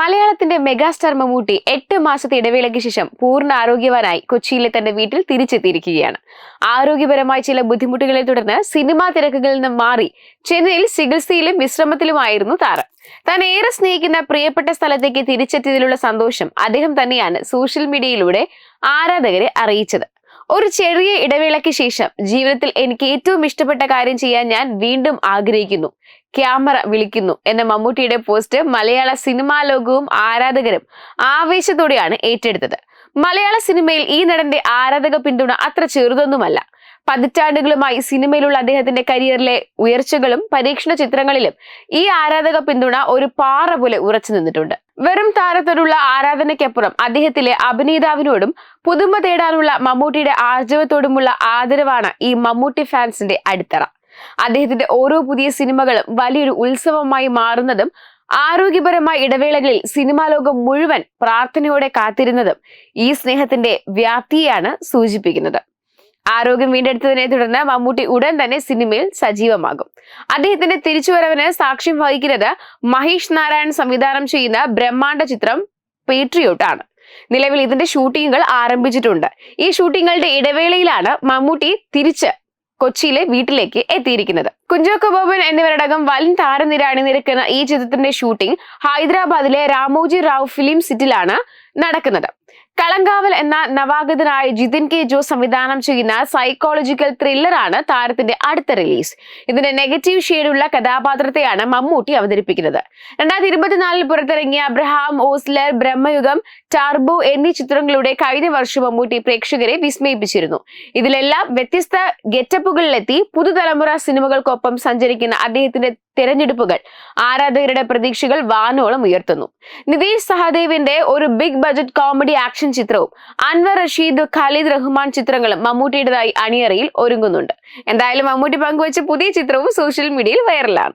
മലയാളത്തിന്റെ മെഗാസ്റ്റാർ മമ്മൂട്ടി എട്ട് മാസത്തെ ഇടവേളയ്ക്ക് ശേഷം പൂർണ ആരോഗ്യവാനായി കൊച്ചിയിലെ തന്റെ വീട്ടിൽ തിരിച്ചെത്തിയിരിക്കുകയാണ്. ആരോഗ്യപരമായ ചില ബുദ്ധിമുട്ടുകളെ തുടർന്ന് സിനിമാ തിരക്കുകളിൽ നിന്ന് മാറി ചെന്നൈയിൽ ചികിത്സയിലും വിശ്രമത്തിലുമായിരുന്നു താരം. താൻ ഏറെ സ്നേഹിക്കുന്ന പ്രിയപ്പെട്ട സ്ഥലത്തേക്ക് തിരിച്ചെത്തിയതിലുള്ള സന്തോഷം അദ്ദേഹം തന്നെയാണ് സോഷ്യൽ മീഡിയയിലൂടെ ആരാധകരെ അറിയിച്ചത്. ഒരു ചെറിയ ഇടവേളയ്ക്ക് ശേഷം ജീവിതത്തിൽ എനിക്ക് ഏറ്റവും ഇഷ്ടപ്പെട്ട കാര്യം ചെയ്യാൻ ഞാൻ വീണ്ടും ആഗ്രഹിക്കുന്നു. ക്യാമറ വിളിക്കുന്നു എന്ന മമ്മൂട്ടിയുടെ പോസ്റ്റ് മലയാള സിനിമാ ലോകവും ആരാധകരും ആവേശത്തോടെയാണ് ഏറ്റെടുത്തത്. മലയാള സിനിമയിൽ ഈ നടന്റെ ആരാധക പിന്തുണ അത്ര ചെറുതൊന്നുമല്ല. പതിറ്റാണ്ടുകളുമായി സിനിമയിലുള്ള അദ്ദേഹത്തിന്റെ കരിയറിലെ ഉയർച്ചകളും പരീക്ഷണ ചിത്രങ്ങളിലും ഈ ആരാധക പിന്തുണ ഒരു പാറ പോലെ ഉറച്ചു നിന്നിട്ടുണ്ട്. വെറും താരത്തോടുള്ള ആരാധനയ്ക്കപ്പുറം അദ്ദേഹത്തിലെ അഭിനേതാവിനോടും പുതുമ തേടാനുള്ള മമ്മൂട്ടിയുടെ ആർജവത്തോടുമുള്ള ആദരവാണ് ഈ മമ്മൂട്ടി ഫാൻസിന്റെ അടിത്തറ. അദ്ദേഹത്തിന്റെ ഓരോ പുതിയ സിനിമകളും വലിയൊരു ഉത്സവമായി മാറുന്നതും ആരോഗ്യപരമായ ഇടവേളകളിൽ സിനിമാ ലോകം മുഴുവൻ പ്രാർത്ഥനയോടെ കാത്തിരുന്നതും ഈ സ്നേഹത്തിന്റെ വ്യാപ്തിയാണ് സൂചിപ്പിക്കുന്നത്. ആരോഗ്യം വീണ്ടെടുത്തതിനെ തുടർന്ന് മമ്മൂട്ടി ഉടൻ തന്നെ സിനിമയിൽ സജീവമാകും. അദ്ദേഹത്തിന്റെ തിരിച്ചുവരവിന് സാക്ഷ്യം വഹിക്കുന്നത് മഹേഷ് നാരായൺ സംവിധാനം ചെയ്യുന്ന ബ്രഹ്മാണ്ഡ ചിത്രം പേട്രിയോട്ട് ആണ്. നിലവിൽ ഇതിന്റെ ഷൂട്ടിങ്ങുകൾ ആരംഭിച്ചിട്ടുണ്ട്. ഈ ഷൂട്ടിങ്ങുകളുടെ ഇടവേളയിലാണ് മമ്മൂട്ടി തിരിച്ച് കൊച്ചിയിലെ വീട്ടിലേക്ക് എത്തിയിരിക്കുന്നത്. കുഞ്ചോക്കോ ബോബൻ എന്നിവരടക്കം വൻ താരനിര അണിനിരക്കുന്ന ഈ ചിത്രത്തിന്റെ ഷൂട്ടിംഗ് ഹൈദരാബാദിലെ രാമോജി റാവു ഫിലിം സിറ്റിലാണ് നടക്കുന്നത്. കളങ്കാവൽ എന്ന നവാഗതനായ ജിതിൻ കെ ജോ സംവിധാനം ചെയ്യുന്ന സൈക്കോളജിക്കൽ ത്രില്ലറാണ് താരത്തിന്റെ അടുത്ത റിലീസ് ഇതിന്റെ നെഗറ്റീവ് ഷെയ്ഡുള്ള കഥാപാത്രത്തെയാണ് മമ്മൂട്ടി അവതരിപ്പിക്കുന്നത്. രണ്ടായിരത്തി ഇരുപത്തിനാലിൽ പുറത്തിറങ്ങിയ അബ്രഹാം ഓസ്ലർ ബ്രഹ്മയുഗം ടാർബോ എന്നീ ചിത്രങ്ങളുടെ കഴിഞ്ഞ വർഷം മമ്മൂട്ടി പ്രേക്ഷകരെ വിസ്മയിപ്പിച്ചിരുന്നു. ഇതിലെല്ലാം വ്യത്യസ്ത ഗെറ്റപ്പുകളിലെത്തി പുതുതലമുറ സിനിമകൾക്കൊപ്പം സഞ്ചരിക്കുന്ന അദ്ദേഹത്തിന്റെ തിരഞ്ഞെടുപ്പുകൾ. ആരാധകരുടെ പ്രതീക്ഷകൾ വാനോളം ഉയർത്തുന്നു. നിതീഷ് സഹദേവിന്റെ ഒരു ബിഗ് ബജറ്റ് കോമഡി ആക്ഷൻ ചിത്രവും അൻവർ റഷീദ് ഖാലിദ് റഹ്മാൻ ചിത്രങ്ങളും മമ്മൂട്ടിയുടേതായി അണിയറയിൽ ഒരുങ്ങുന്നുണ്ട്. എന്തായാലും മമ്മൂട്ടി പങ്കുവച്ച പുതിയ ചിത്രവും സോഷ്യൽ മീഡിയയിൽ വൈറലാണ്.